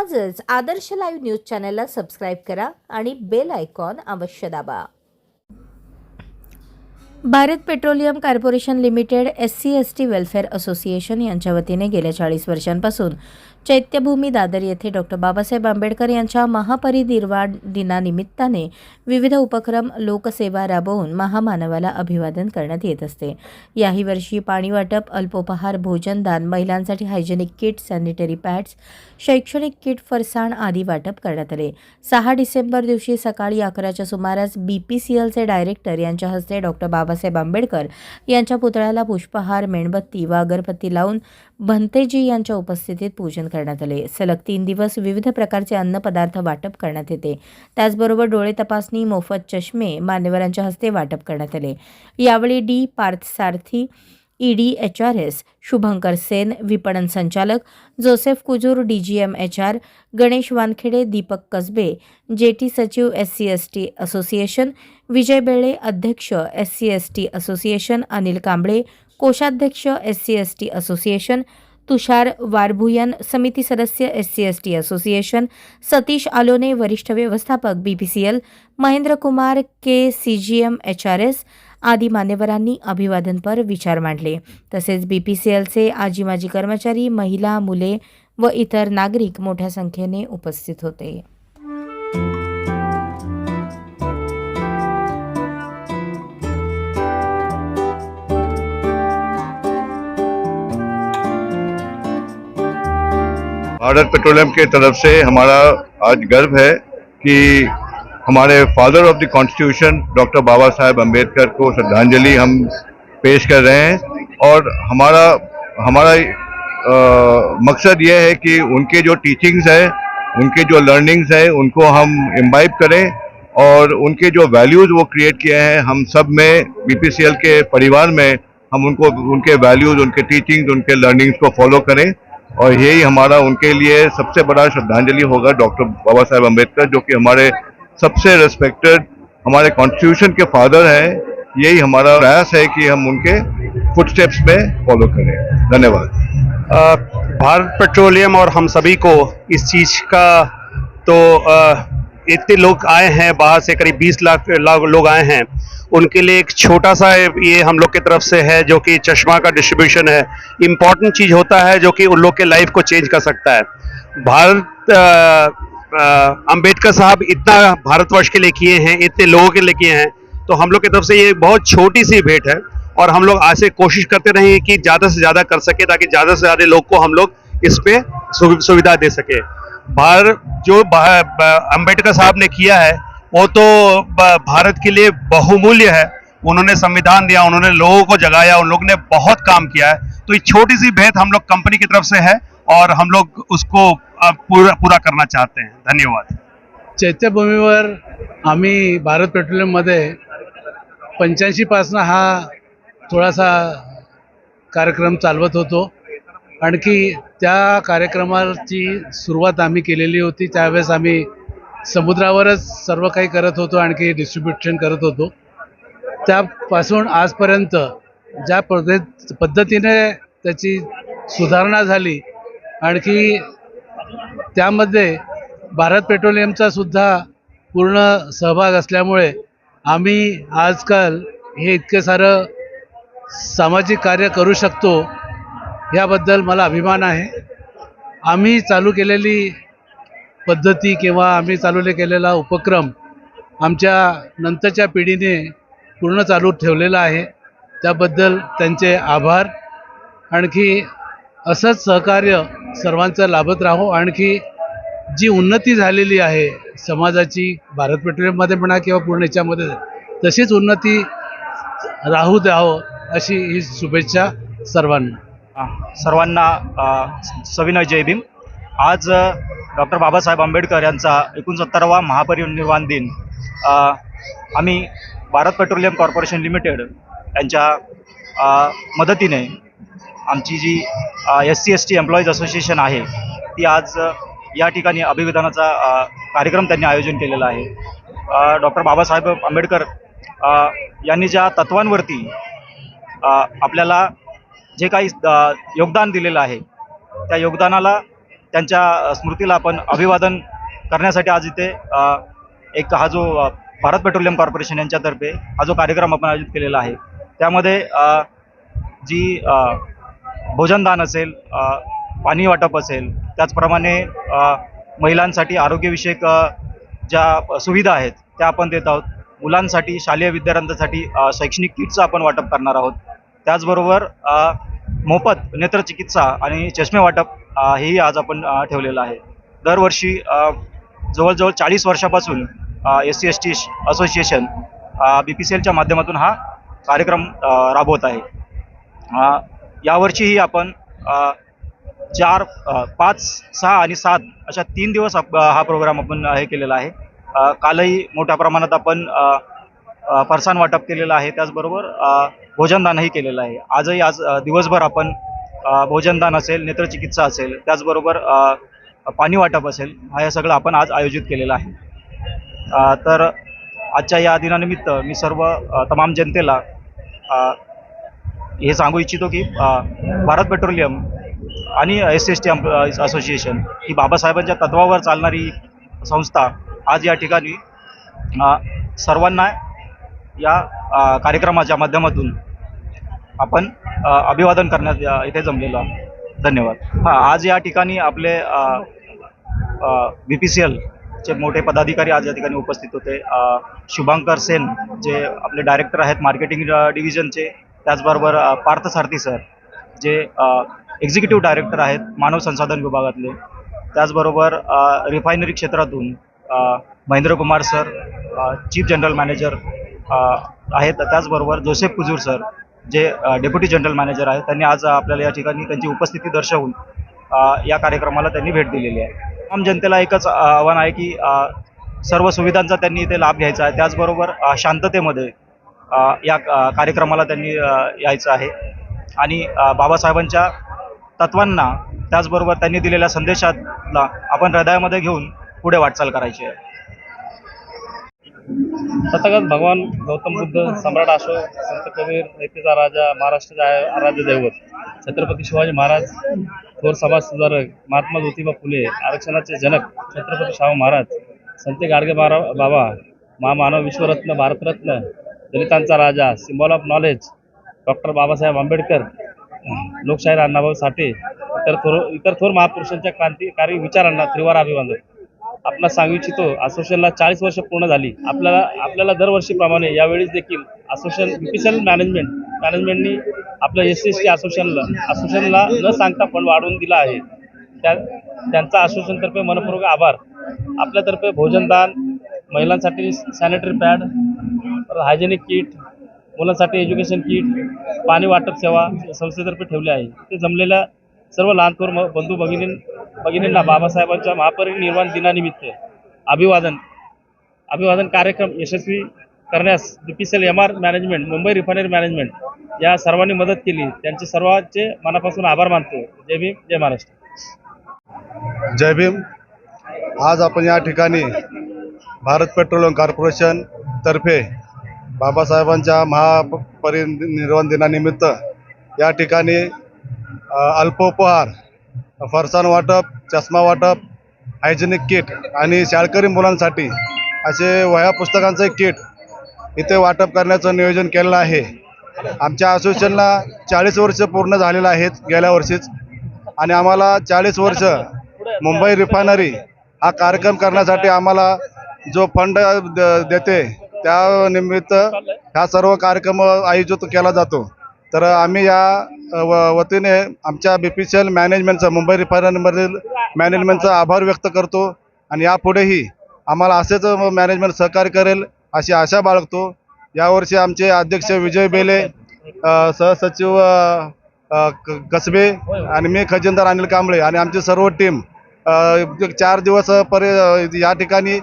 आजच Adarsh live news चॅनलला subscribe करा आणि बेल आयकॉन अवश्य दाबा. Bharat petroleum corporation limited S C S T welfare association यांच्या वतीने गेल्या चाळीस वर्षांपासून चैत्यभूमी दादर येथे डॉक्टर बाबासाहेब आंबेडकर यांच्या महापरिनिर्वाण दिनानिमित्ताने विविध उपक्रम लोकसेवा राबवून महामानवाला अभिवादन करण्यात येत असते. याही वर्षी पाणी वाटप अल्पोपहार भोजनदान महिलांसाठी हायजेनिक किट सॅनिटरी पॅड्स शैक्षणिक किट फरसाण आदी वाटप करण्यात आले. सहा डिसेंबर दिवशी सकाळी अकराच्या सुमारास बी पी सी एलचे डायरेक्टर यांच्या हस्ते डॉक्टर बाबासाहेब आंबेडकर यांच्या पुतळ्याला पुष्पहार मेणबत्ती व अगरबत्ती लावून भंतेजी यांच्या उपस्थितीत पूजन करण्यात आले. सलग तीन दिवस विविध प्रकारचे अन्नपदार्थ वाटप करण्यात येते. त्याचबरोबर डोळे तपासणी मोफत चष्मे मान्यवरांच्या हस्ते वाटप करण्यात आले. यावेळी D. Parthasarathy ED H. R. S. Shubhankar Sen विपणन संचालक Joseph Kujur D. G. M. H. R. Ganesh Wankhede Deepak Kasbe J. T. सचिव S. C. S. T. Association Vijay Bele अध्यक्ष S. C. S. T. Association Anil Kamble कोषाध्यक्ष S C S T association Tushar Warbhuyan समिती सदस्य S C S T association Satish Alone वरिष्ठ व्यवस्थापक B P C L Mahendra Kumar K C G M H R S आदी मान्यवरांनी अभिवादनपर विचार मांडले. तसेच बी पी सी एलचे आजी माजी कर्मचारी महिला मुले व इतर नागरिक मोठ्या संख्येने उपस्थित होते. भारत पेट्रोलियम के तरफ़ से हमारा आज गर्व है कि हमारे father of the constitution doctor Baba Saheb Ambedkar को श्रद्धांजलि हम पेश कर रहे हैं। और हमारा हमारा अ, मकसद ये है कि उनके जो टीचिंग्स है उनके जो लर्निंग्स है उनको हम इम्बाइब करें और उनके जो वैल्यूज़ वो क्रिएट किए हैं हम सब में बीपीसीएल के परिवार में हम उनको उनके वैल्यूज़ उनके टीचिंग्स उनके लर्निंग्स को फॉलो करें। और यही हमारा उनके लिए सबसे बड़ा श्रद्धांजलि होगा डॉक्टर बाबा साहेब अंबेडकर जो कि हमारे सबसे रेस्पेक्टेड हमारे कॉन्स्टिट्यूशन के फादर हैं। यही हमारा प्रयास है कि हम उनके फुटस्टेप्स में फॉलो करें। धन्यवाद। भारत पेट्रोलियम और हम सभी को इस चीज़ का तो अ, इतने लोग आए हैं बाहर से करीब 20 लाख लोग आए हैं। उनके लिए एक छोटा सा ये हम लोग की तरफ़ से है जो कि चश्मा का डिस्ट्रीब्यूशन है। इम्पोर्टेंट चीज़ होता है जो कि उन लोग के लाइफ को चेंज कर सकता है। भारत अ, अ, अंबेडकर साहब इतना भारतवर्ष के लिए किए हैं इतने लोगों के लिए किए हैं तो हम लोग की तरफ़ से ये बहुत छोटी सी भेंट है। और हम लोग आज से कोशिश करते रहेंगे कि ज़्यादा से ज़्यादा कर सके ताकि ज़्यादा से ज़्यादा लोग को हम लोग इस पे सुविधा दे सके। भारत जो अंबेडकर साहब ने किया है, वो तो भारत के लिए बहुमूल्य है। उन्होंने संविधान दिया, उन्होंने लोगों को जगाया, उन लोगों ने बहुत काम किया है। तो ये छोटी सी भेंट हम लोग कंपनी की तरफ़ से है और हम लोग उसको पूरा पूरा करना चाहते हैं। धन्यवाद। चैत्यभूमीवर आम्ही भारत पेट्रोलियम पेट्रोलियममध्ये पंच्याऐंशीपासनं हा थोडासा कार्यक्रम चालवत होतो. आणखी त्या कार्यक्रमाची सुरुवात आम्ही केलेली होती. त्यावेळेस आम्ही समुद्रावरच सर्व काही करत होतो आणखी डिस्ट्रीब्युशन करत होतो. त्यापासून आजपर्यंत ज्या पद्धत पद्धतीने त्याची सुधारणा झाली आणखी त्यामध्ये भारत पेट्रोलियमचा सुद्धा पूर्ण सहभाग असल्यामुळे आम्ही आजकाल हे इतके सारं सामाजिक कार्य करू शकतो. याबद्दल मला अभिमान आहे. आम्ही चालू केलेली पद्धती किंवा आम्ही चालवले केलेला उपक्रम आमच्या नंतरच्या पिढीने पूर्ण चालू ठेवलेला आहे. त्याबद्दल त्यांचे आभार. आणखी असंच सहकार्य सर्वांचं लाभत राहो. आणखी जी उन्नती झालेली आहे समाजाची भारत पेट्रोलियममध्ये म्हणा किंवा पूर्ण याच्यामध्ये तशीच उन्नती राहू द्यावं अशी ही शुभेच्छा सर्वांना. सर्वांना सविनय जय भीम. आज डॉक्टर बाबासाहेब आंबेडकर यांचा एकोणसत्तरावा महापरिनिर्वाण दिन. आम्ही भारत पेट्रोलियम कॉर्पोरेशन लिमिटेड यांच्या मदतीने आमची G S C S T employees association आहे ती आज या ठिकाणी अभिवादनाचा कार्यक्रम त्यांनी आयोजन केलेला आहे. डॉक्टर बाबासाहेब आंबेडकर यांनी ज्या तत्वांवरती आपल्याला जे काही योगदान दिलेलं आहे त्या योगदानाला त्यांच्या स्मृतीला आपण अभिवादन करण्यासाठी आज इथे एक हा जो भारत पेट्रोलियम कॉर्पोरेशन यांच्यातर्फे हा जो कार्यक्रम आपण आयोजित केलेला आहे त्यामध्ये जी भोजनदान असेल पाणी वाटप असेल त्याचप्रमाणे महिलांसाठी आरोग्यविषयक ज्या सुविधा आहेत त्या आपण देत आहोत. मुलांसाठी शालेय विद्यार्थ्यांसाठी शैक्षणिक किटचं आपण वाटप करणार आहोत. त्याचबरोबर मोफत नेत्रचिकित्सा आणि चष्मे वाटप हेही आज आपण ठेवलेलं आहे. दरवर्षी जवळजवळ चाळीस वर्षापासून S C S T association B P C एलच्या माध्यमातून हा कार्यक्रम राबवत आहे. यावर्षीही आपण चार पाच सहा आणि सात अशा तीन दिवस आप- हा प्रोग्राम आपण हे केलेला आहे. कालही मोठ्या प्रमाणात आपण फरसाण वाटप केलेलं आहे. त्याचबरोबर भोजनदानही केलेलं आहे. आजही आज दिवसभर आपण भोजनदान असेल नेत्रचिकित्सा असेल त्याचबरोबर पाणी वाटप असेल हा हे सगळं आपण आज आयोजित केलेलं आहे. तर आजच्या या दिनानिमित्त मी सर्व तमाम जनतेला हे सांगू इच्छितो की भारत पेट्रोलियम आणि एस एस टी असोसिएशन ही बाबासाहेबांच्या तत्वावर चालणारी संस्था आज या ठिकाणी सर्वांना या कार्यक्रमाच्या माध्यमातून आपण अभिवादन करण्यात इथे जमलेलो आहोत. धन्यवाद. हां आज या ठिकाणी आपले बी पी सी एलचे मोठे पदाधिकारी आज या ठिकाणी उपस्थित होते. शुभांकर सेन जे आपले डायरेक्टर आहेत मार्केटिंग डिव्हिजनचे त्याचबरोबर पार्थ सारथी सर जे एक्झिक्युटिव्ह डायरेक्टर आहेत मानव संसाधन विभागातले. त्याचबरोबर रिफायनरी क्षेत्रातून Mahendra Kumar sir chief general manager आहेत. त्याचबरोबर जोसेफ कुजूर सर जे डेप्युटी जनरल मॅनेजर आहेत त्यांनी आज आपल्याला या ठिकाणी त्यांची उपस्थिती दर्शवून या कार्यक्रमाला त्यांनी भेट दिलेली आहे. आम जनतेला एकच आव्हान आहे की सर्व सुविधांचा त्यांनी इथे लाभ घ्यायचा आहे. त्याचबरोबर शांततेमध्ये या कार्यक्रमाला त्यांनी यायचं आहे. आणि बाबासाहेबांच्या तत्वांना त्याचबरोबर त्यांनी दिलेल्या संदेशाला आपण हृदयामध्ये घेऊन पुढे वाटचाल करायची आहे. तथागत भगवान गौतम बुद्ध सम्राट अशोक संत कबीर ऐतीचा राजा महाराष्ट्राचा आराध्य दैवत छत्रपती शिवाजी महाराज थोर समाज सुधारक महात्मा ज्योतिबा फुले आरक्षणाचे जनक छत्रपती शाहू महाराज संत गाडगे बारा बाबा महामानव विश्वरत्न भारतरत्न दलितांचा राजा symbol of knowledge doctor Babasaheb Ambedkar लोकशाहीर अण्णाभाऊ साठे इतर थोर इतर थोर महापुरुषांच्या क्रांतिकारी विचारांना त्रिवार अभिवादन. आपला सांगू इच्छितो असोसिएशनला चाळीस वर्ष पूर्ण झाली. आपल्याला आपल्याला दरवर्षीप्रमाणे यावेळीच देखील असोसिएशन बीपीसीएल मॅनेजमेंट मॅनेजमेंटनी आपल्या एस सी एस टी असोसिएशनला असोसिएशनला न सांगता फंड वाढवून दिला आहे. त्या त्यांचा असोसिएशनतर्फे मनपूर्वक आभार. आपल्यातर्फे भोजनदान महिलांसाठी सॅनिटरी पॅड हायजेनिक किट मुलांसाठी एज्युकेशन किट पाणी वाटप सेवा संस्थेतर्फे ठेवली आहे. ते जमलेल्या सर्व लहान थोर बंधू भगिनी भगिनींना बाबासाहेबांच्या महापरिनिर्वाण दिनानिमित्त अभिवादन अभिवादन कार्यक्रम यशस्वी करण्यास B P C L M R management Mumbai refinery management या सर्वांनी मदत केली. त्यांचे सर्वांचे मनापासून आभार मानतो. जय भीम जय महाराष्ट्र. जय भीम. आज आपण या ठिकाणी भारत पेट्रोलियम कॉर्पोरेशन तर्फे बाबासाहेबांच्या महापरिनिर्वाण दिनानिमित्त या ठिकाणी अल्पोपहार फरसाण वाटप चष्मा वाटप हायजेनिक किट आणि शाळकरी मुलांसाठी असे वह्या पुस्तकांचं किट इथे वाटप करण्याचं नियोजन केलेलं आहे. आमच्या असोसिएशनला चाळीस वर्ष पूर्ण झालेलं आहेत गेल्या वर्षीच. आणि आम्हाला चाळीस वर्ष मुंबई रिफायनरी हा कार्यक्रम करण्यासाठी आम्हाला जो फंड द- देते त्या निमित्त हा सर्व कार्यक्रम आयोजित केला जातो. तर आम्ही या व- वतीने आमच्या बी पी सी एल मॅनेजमेंटचा मुंबई रिफायनरीमधील मॅनेजमेंटचा आभार व्यक्त करतो. आणि यापुढेही आम्हाला असेच मॅनेजमेंट सहकार्य करेल अशी आशा बाळगतो. यावर्षी आमचे अध्यक्ष विजय बेले सहसचिव क- कसबे आणि मी खजिनदार अनिल कांबळे आणि आमची सर्व टीम एक चार दिवस परि या ठिकाणी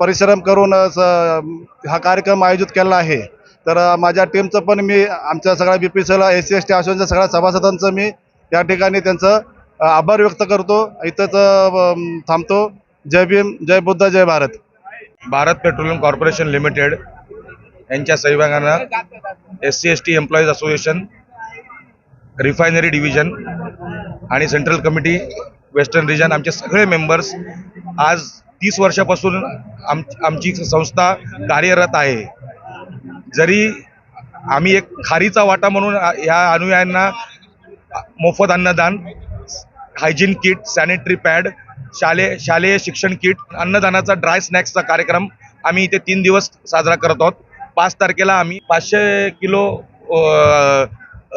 परिश्रम करून स- हा कार्यक्रम आयोजित केला आहे. तर माझ्या टीमचं पण मी आमच्या सगळ्या बी पी सीला एस सी एस टी असोसिएशनच्या सगळ्या सभासदांचं मी या ठिकाणी त्यांचं आभार व्यक्त करतो. इथंच थांबतो. जय भीम जय बुद्ध जय Bharat. Bharat petroleum corporation limited यांच्या सहभागानं S C S T employees association refinery division आणि सेंट्रल कमिटी वेस्टर्न रिजन आमचे सगळे मेंबर्स आज तीस वर्षापासून आम आमची संस्था कार्यरत आहे. जरी आम्ही एक खारीचा वाटा म्हणून ह्या अनुयायांना मोफत अन्नदान हायजीन किट सॅनिटरी पॅड शालेय शालेय शिक्षण किट अन्नदानाचा ड्राय स्नॅक्सचा कार्यक्रम आम्ही इथे तीन दिवस साजरा करत आहोत. पाच तारखेला आम्ही पाचशे किलो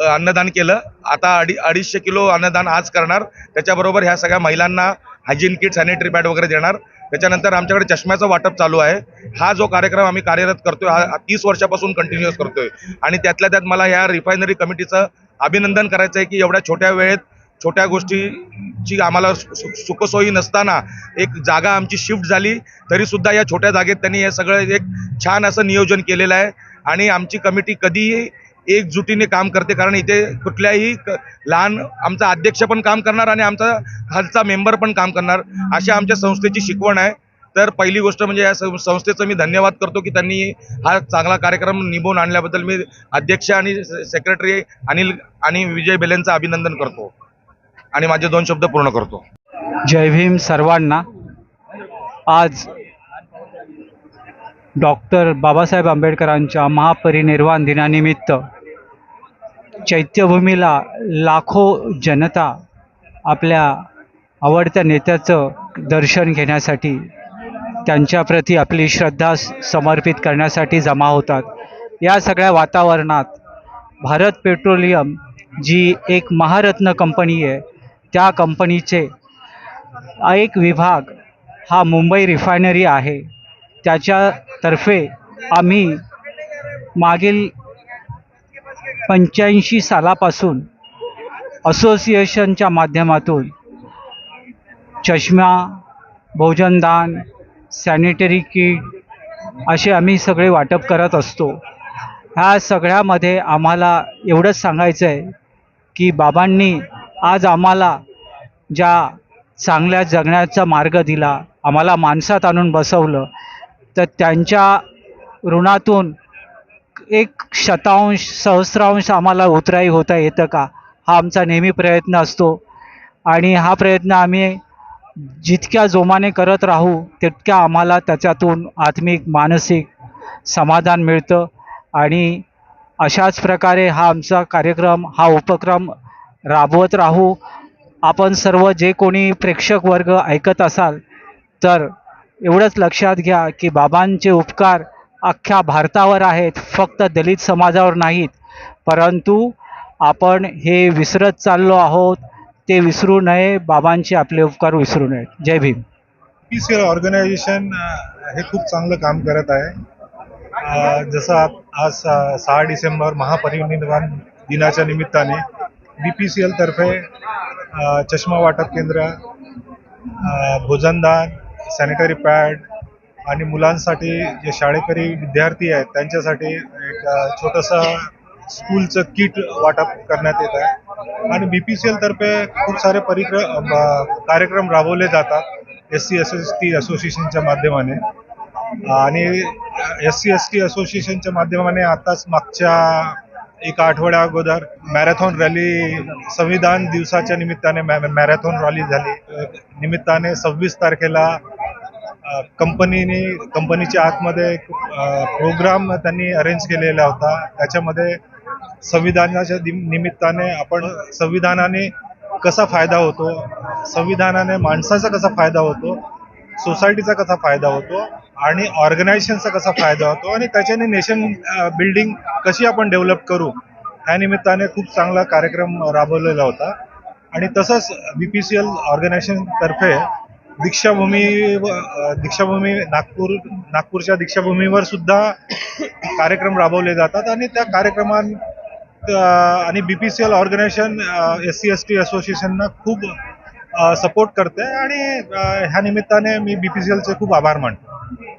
अन्नदान केलं. आता अडी अडीचशे किलो अन्नदान आज करणार. त्याच्याबरोबर ह्या सगळ्या महिलांना हायजीन किट सॅनिटरी पॅड वगैरे देणार. त्याच्यानंतर आमच्याकडे चष्म्याचं वाटप चालू आहे. हा जो कार्यक्रम आम्ही कार्यरत करतोय हा तीस वर्षापासून कंटिन्युअस करतोय. आणि त्यातल्या त्यात मला ह्या रिफायनरी कमिटीचं अभिनंदन करायचं आहे की एवढ्या छोट्या वेळेत छोट्या गोष्टीची आम्हाला सु- सुखसोयी नसताना एक जागा आमची शिफ्ट झाली. तरीसुद्धा या छोट्या जागेत त्यांनी हे सगळं एक छान असं नियोजन केलेलं आहे. आणि आमची कमिटी कधीही एकजुटीने काम करते कारण इथे कुठल्याही लहान आमचा अध्यक्ष पण काम करणार आणि आमचा खालचा मेंबर पण काम करणार अशा आमच्या संस्थेची शिकवण आहे. तर पहिली गोष्ट म्हणजे या संस्थेचं मी धन्यवाद करतो की त्यांनी हा चांगला कार्यक्रम निभवून आणल्याबद्दल मी अध्यक्ष आणि सेक्रेटरी अनिल आणि विजय बेलेंचं अभिनंदन करतो. आणि माझे दोन शब्द पूर्ण करतो. जय भीम सर्वांना. आज डॉक्टर बाबासाहेब आंबेडकरांच्या महापरिनिर्वाण दिनानिमित्त चैत्यभूमीला लाखो जनता आपल्या आवडत्या नेत्याचं दर्शन घेण्यासाठी त्यांच्याप्रती आपली श्रद्धा समर्पित करण्यासाठी जमा होतात. या सगळ्या वातावरणात भारत पेट्रोलियम जी एक महारत्न कंपनी आहे त्या कंपनीचे एक विभाग हा मुंबई रिफायनरी आहे. त्याच्या तर्फे आम्ही मागील पंच्याऐंशी सालापासून असोसिएशनच्या माध्यमातून चष्मा भोजनदान सॅनिटरी किट असे आम्ही सगळे वाटप करत असतो. ह्या सगळ्यामध्ये आम्हाला एवढंच सांगायचं आहे की बाबांनी आज आम्हाला ज्या चांगल्या जगण्याचा मार्ग दिला आम्हाला माणसात आणून बसवलं तर त्यांच्या ऋणातून एक शतांश सहस्रांश आम्हाला उतराई होता येतं का? हा आमचा नेहमी प्रयत्न असतो. आणि हा प्रयत्न आम्ही जितक्या जोमाने करत राहू तितक्या आम्हाला त्याच्यातून आत्मिक मानसिक समाधान मिळतं. आणि अशाच प्रकारे हा आमचा कार्यक्रम हा उपक्रम राबवत राहू. आपण सर्व जे कोणी प्रेक्षक वर्ग ऐकत असाल तर एवढंच लक्षात घ्या की बाबांचे उपकार अख्ख्या भारतावर आहेत फक्त दलित समाजावर नाहीत. परंतु आपण हे विसरत चाललो आहोत ते विसरू नये बाबांचे आपले उपकार विसरू नयेत. जय Bhim. P C L organisation हे खूप चांगलं काम करत आहे. जसं आप- आज सहा डिसेंबर महापरिनिर्वाण दिनाच्या निमित्ताने बी पी सी एलतर्फे चष्मा वाटप केंद्र भोजनदान सॅनिटरी पॅड आणि मुलांसाठी जे शाळेकरी विद्यार्थी आहेत त्यांच्यासाठी एक छोटंसं स्कूलचं किट वाटप करण्यात येत आहे. आणि बी पी सी एलतर्फे खूप सारे परिक्रम कार्यक्रम राबवले जातात S C S S T असोसिएशनच्या माध्यमाने. आणि एस सी एस टी असोसिएशनच्या माध्यमाने आताच मागच्या एका आठवड्या अगोदर मॅरेथॉन रॅली संविधान दिवसाच्या निमित्ताने मॅ मॅरेथॉन रॅली झाली. निमित्ताने सव्वीस तारखेला कंपनीने कंपनीच्या आतमध्ये एक प्रोग्राम त्यांनी अरेंज केलेला होता. त्याच्यामध्ये संविधानाच्या निमित्ताने आपण संविधानाने कसा फायदा होतो संविधानाने माणसाचा कसा फायदा होतो सोसायटीचा कसा फायदा होतो आणि ऑर्गनायझेशनचा कसा फायदा होतो आणि त्याच्याने नेशन बिल्डिंग कशी आपण डेव्हलप करू ह्या निमित्ताने खूप चांगला कार्यक्रम राबवलेला होता. आणि तसंच बी पी सी एल ऑर्गनायझेशनतर्फे दीक्षाभूमी दीक्षाभूमी नागपूर नागपूरच्या दीक्षाभूमीवर सुद्धा कार्यक्रम राबवले जातात आणि त्या कार्यक्रमात आणि B P C L organisation S C S T असोसिएशनना खूप सपोर्ट करते आणि ह्या निमित्ताने मी बी पी सी एलचे खूप आभार मानतो.